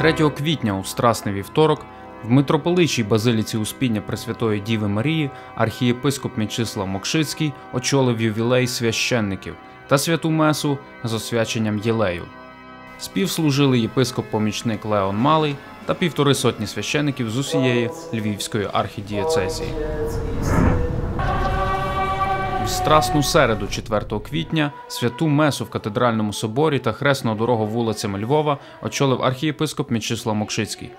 3 квітня у Страсний вівторок в митрополичій базиліці Успіння Пресвятої Діви Марії архієпископ Мічислав Мокшицький очолив ювілей священників та святу месу з освяченням єлею. Співслужили єпископ-помічник Леон Малий та півтори сотні священиків з усієї Львівської архідієцезії. В Страсну середу, 4 квітня, святу месу в катедральному соборі та хресну дорогу вулицями Львова очолив архієпископ Мічислав Мокшицький.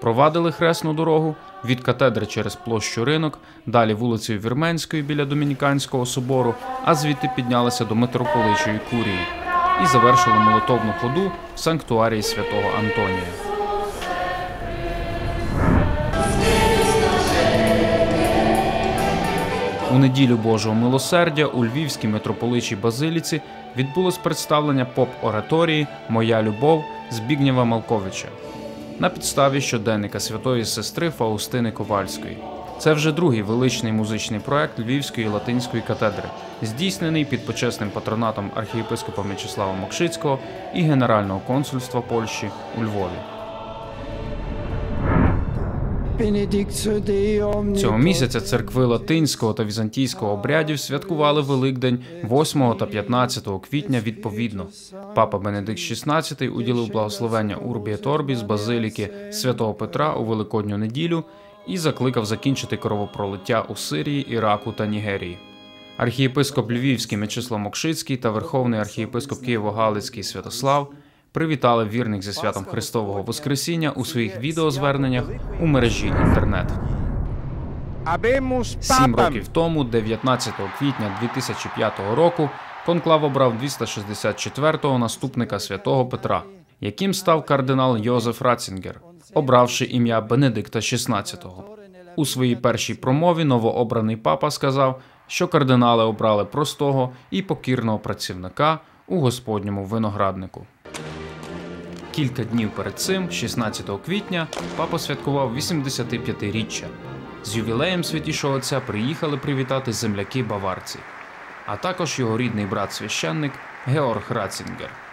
Провадили хресну дорогу від катедри через площу ринок, далі вулицею Вірменської біля Домініканського собору, а звідти піднялися до митрополичої курії і завершили молитовну ходу в санктуарії святого Антонія. У неділю Божого милосердя у Львівській митрополичій базиліці відбулось представлення поп-ораторії Моя любов Збігнєва Малковича на підставі щоденника святої сестри Фаустини Ковальської. Це вже другий величний музичний проект Львівської латинської катедри, здійснений під почесним патронатом архієпископа М'ячеслава Мокшицького і Генерального консульства Польщі у Львові. Цього місяця церкви латинського та візантійського обрядів святкували Великдень 8 та 15 квітня відповідно. Папа Бенедикт XVI уділив благословення Урбі et Орбі з базиліки святого Петра у Великодню неділю і закликав закінчити кровопролиття у Сирії, Іраку та Нігерії. Архієпископ Львівський Мечислав Мокшицький та Верховний архієпископ Києво-Галицький Святослав привітали вірних зі святом Христового Воскресіння у своїх відеозверненнях у мережі інтернет. Сім років тому, 19 квітня 2005 року, конклав обрав 264-го наступника святого Петра, яким став кардинал Йозеф Ратцінгер, обравши ім'я Бенедикта XVI. У своїй першій промові новообраний папа сказав, що кардинали обрали простого і покірного працівника у господньому винограднику. Кілька днів перед цим, 16 квітня, папа святкував 85-річчя. З ювілеєм святішого отця приїхали привітати земляки баварці, а також його рідний брат священник Георг Ратцінгер.